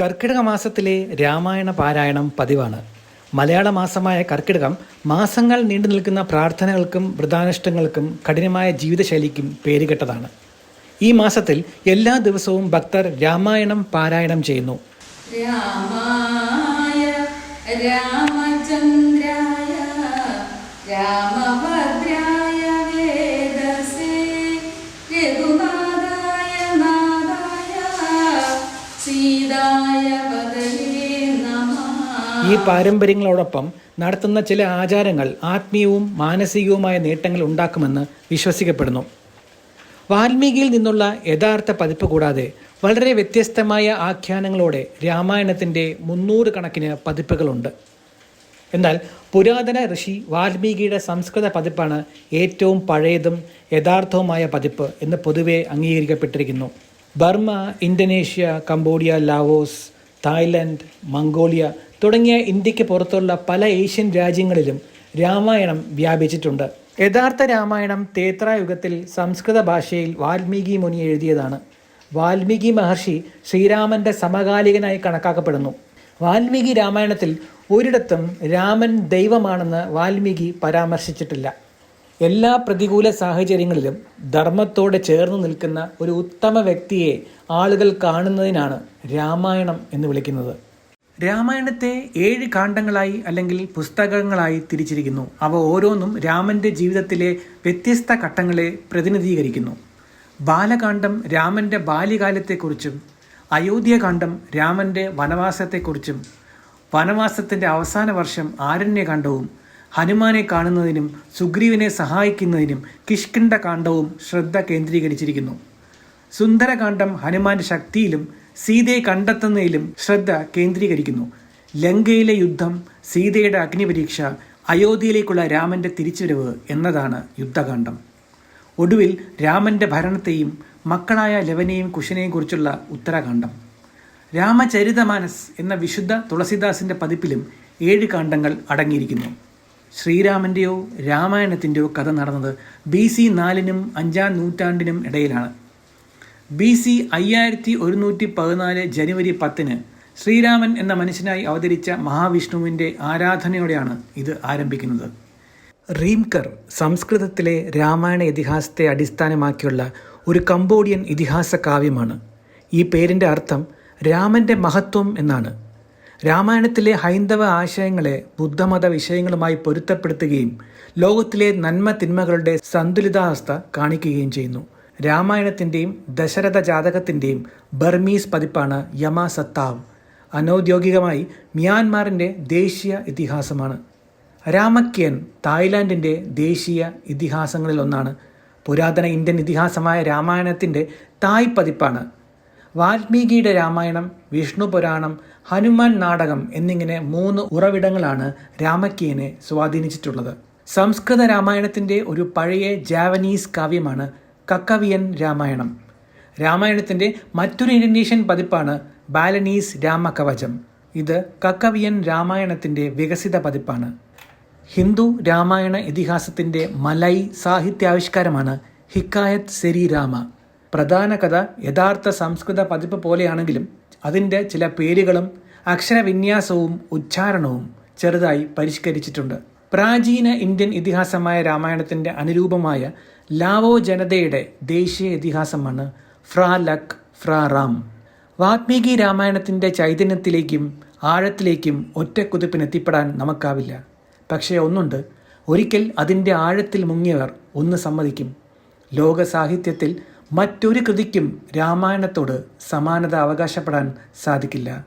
കർക്കിടക മാസത്തിലെ രാമായണ പാരായണം പതിവാണ്. മലയാള മാസമായ കർക്കിടകം മാസങ്ങൾ നീണ്ടു നിൽക്കുന്ന പ്രാർത്ഥനകൾക്കും വ്രതാനുഷ്ഠങ്ങൾക്കും കഠിനമായ ജീവിതശൈലിക്കും പേരുകെട്ടതാണ്. ഈ മാസത്തിൽ എല്ലാ ദിവസവും ഭക്തർ രാമായണം പാരായണം ചെയ്യുന്നു. രാമായ രാമചന്ദ്രായ രാമഭദ്രായ ഈ പാരമ്പര്യങ്ങളോടൊപ്പം നടത്തുന്ന ചില ആചാരങ്ങൾ ആത്മീയവും മാനസികവുമായ നേട്ടങ്ങൾ ഉണ്ടാക്കുമെന്ന് വിശ്വസിക്കപ്പെടുന്നു. വാൽമീകിയിൽ നിന്നുള്ള യഥാർത്ഥ പതിപ്പ് കൂടാതെ വളരെ വ്യത്യസ്തമായ ആഖ്യാനങ്ങളോടെ രാമായണത്തിന്റെ മുന്നൂറ് കണക്കിന് പതിപ്പുകളുണ്ട്. എന്നാൽ പുരാതന ഋഷി വാൽമീകിയുടെ സംസ്കൃത പതിപ്പാണ് ഏറ്റവും പഴയതും യഥാർത്ഥവുമായ പതിപ്പ് എന്ന് പൊതുവെ അംഗീകരിക്കപ്പെട്ടിരിക്കുന്നു. Burma Indonesia Cambodia Laos Thailand Mongolia തുടങ്ങിയ ഇന്ത്യയ്ക്ക് പുറത്തുള്ള പല ഏഷ്യൻ രാജ്യങ്ങളിലും രാമായണം വ്യാപിച്ചിട്ടുണ്ട്. യഥാർത്ഥ രാമായണം തേത്രായുഗത്തിൽ സംസ്കൃത ഭാഷയിൽ വാൽമീകി മുനി എഴുതിയതാണ്. വാൽമീകി മഹർഷി ശ്രീരാമന്റെ സമകാലികനായി കണക്കാക്കപ്പെടുന്നു. വാൽമീകി രാമായണത്തിൽ ഒരിടത്തും രാമൻ ദൈവമാണെന്ന് വാൽമീകി പരാമർശിച്ചിട്ടില്ല. എല്ലാ പ്രതികൂല സാഹചര്യങ്ങളിലും ധർമ്മത്തോടെ ചേർന്ന് നിൽക്കുന്ന ഒരു ഉത്തമ വ്യക്തിയെ ആളുകൾ കാണുന്നതിനാണ് രാമായണം എന്ന് വിളിക്കുന്നത്. രാമായണത്തെ ഏഴ് കാണ്ഡങ്ങളായി അല്ലെങ്കിൽ പുസ്തകങ്ങളായി തിരിച്ചിരിക്കുന്നു. അവ ഓരോന്നും രാമന്റെ ജീവിതത്തിലെ വ്യത്യസ്ത ഘട്ടങ്ങളെ പ്രതിനിധീകരിക്കുന്നു. ബാലകാന്ഡം രാമന്റെ ബാല്യകാലത്തെക്കുറിച്ചും അയോധ്യകാന്ഡം രാമന്റെ വനവാസത്തെക്കുറിച്ചും വനവാസത്തിന്റെ അവസാന വർഷം ആരണ്യകാന്ഡവും ഹനുമാനെ കാണുന്നതിനും സുഗ്രീവനെ സഹായിക്കുന്നതിനും കിഷ്കിണ്ഡ കാണ്ഡവും ശ്രദ്ധ കേന്ദ്രീകരിച്ചിരിക്കുന്നു. സുന്ദരകാന്ഡം ഹനുമാന്റെ ശക്തിയിലും സീതയെ കണ്ടെത്തുന്നതിലും ശ്രദ്ധ കേന്ദ്രീകരിക്കുന്നു. ലങ്കയിലെ യുദ്ധം സീതയുടെ അഗ്നിപരീക്ഷ അയോധ്യയിലേക്കുള്ള രാമന്റെ തിരിച്ചുവരവ് എന്നതാണ് യുദ്ധകാന്ഡം. ഒടുവിൽ രാമന്റെ ഭരണത്തെയും മക്കളായ ലവനെയും കുശനെയും കുറിച്ചുള്ള ഉത്തരാകാന്ഡം. രാമചരിതമാനസ് എന്ന വിശുദ്ധ തുളസിദാസിന്റെ പതിപ്പിലും ഏഴ് കാണ്ഡങ്ങൾ അടങ്ങിയിരിക്കുന്നു. ശ്രീരാമന്റെയോ രാമായണത്തിന്റെയോ കഥ നടന്നത് ബി സി നാലിനും അഞ്ചാം നൂറ്റാണ്ടിനും ഇടയിലാണ്. ബി സി അയ്യായിരത്തി ഒരുന്നൂറ്റി പതിനാല് ജനുവരി പത്തിന് ശ്രീരാമൻ എന്ന മനുഷ്യനായി അവതരിച്ച മഹാവിഷ്ണുവിന്റെ ആരാധനയോടെയാണ് ഇത് ആരംഭിക്കുന്നത്. റീംകർ സംസ്കൃതത്തിലെ രാമായണ ഇതിഹാസത്തെ അടിസ്ഥാനമാക്കിയുള്ള ഒരു കംബോഡിയൻ ഇതിഹാസ കാവ്യമാണ്. ഈ പേരിന്റെ അർത്ഥം രാമന്റെ മഹത്വം എന്നാണ്. രാമായണത്തിലെ ഹൈന്ദവ ആശയങ്ങളെ ബുദ്ധമത വിഷയങ്ങളുമായി പൊരുത്തപ്പെടുത്തുകയും ലോകത്തിലെ നന്മ തിന്മകളുടെ സന്തുലിതാവസ്ഥ കാണിക്കുകയും ചെയ്യുന്നു. രാമായണത്തിന്റെയും ദശരഥ ജാതകത്തിന്റെയും ബർമീസ് പതിപ്പാണ് യമ സത്താവ് അനൗദ്യോഗികമായി മ്യാൻമാറിന്റെ ദേശീയ ഇതിഹാസമാണ്. രാമക്യൻ തായ്ലാൻഡിന്റെ ദേശീയ ഇതിഹാസങ്ങളിൽ ഒന്നാണ്. പുരാതന ഇന്ത്യൻ ഇതിഹാസമായ രാമായണത്തിന്റെ തായ് പതിപ്പാണ്. വാൽമീകിയുടെ രാമായണം വിഷ്ണു പുരാണം ഹനുമാൻ നാടകം എന്നിങ്ങനെ മൂന്ന് ഉറവിടങ്ങളാണ് രാമക്യനെ സ്വാധീനിച്ചിട്ടുള്ളത്. സംസ്കൃത രാമായണത്തിന്റെ ഒരു പഴയ ജാവനീസ് കാവ്യമാണ് കക്കവിയൻ രാമായണം. രാമായണത്തിന്റെ മറ്റൊരു ഇൻഡോനേഷ്യൻ പതിപ്പാണ് ബാലനീസ് രാമകവചം. ഇത് കക്കവിയൻ രാമായണത്തിന്റെ വികസിത പതിപ്പാണ്. ഹിന്ദു രാമായണ ഇതിഹാസത്തിന്റെ മലൈ സാഹിത്യാവിഷ്കാരമാണ് ഹിക്കായത്ത് സെരി രാമ. പ്രധാന കഥ യഥാർത്ഥ സംസ്കൃത പതിപ്പ് പോലെയാണെങ്കിലും അതിന്റെ ചില പേരുകളും അക്ഷരവിന്യാസവും ഉച്ചാരണവും ചെറുതായി പരിഷ്കരിച്ചിട്ടുണ്ട്. പ്രാചീന ഇന്ത്യൻ ഇതിഹാസമായ രാമായണത്തിന്റെ അനുരൂപമായ ലാവോ ജനതയുടെ ദേശീയ ഇതിഹാസമാണ് ഫ്രാ ലക് ഫ്രാ റാം. വാത്മീകി രാമായണത്തിന്റെ ചൈതന്യത്തിലേക്കും ആഴത്തിലേക്കും ഒറ്റക്കുതിപ്പിനെത്തിപ്പെടാൻ നമുക്കാവില്ല. പക്ഷേ ഒന്നുണ്ട്. ഒരിക്കൽ അതിന്റെ ആഴത്തിൽ മുങ്ങിയവർ ഒന്ന് സമ്മതിക്കും. ലോക സാഹിത്യത്തിൽ മറ്റൊരു കൃതിക്കും രാമായണത്തോട് സമാനത അവകാശപ്പെടാൻ സാധിക്കില്ല.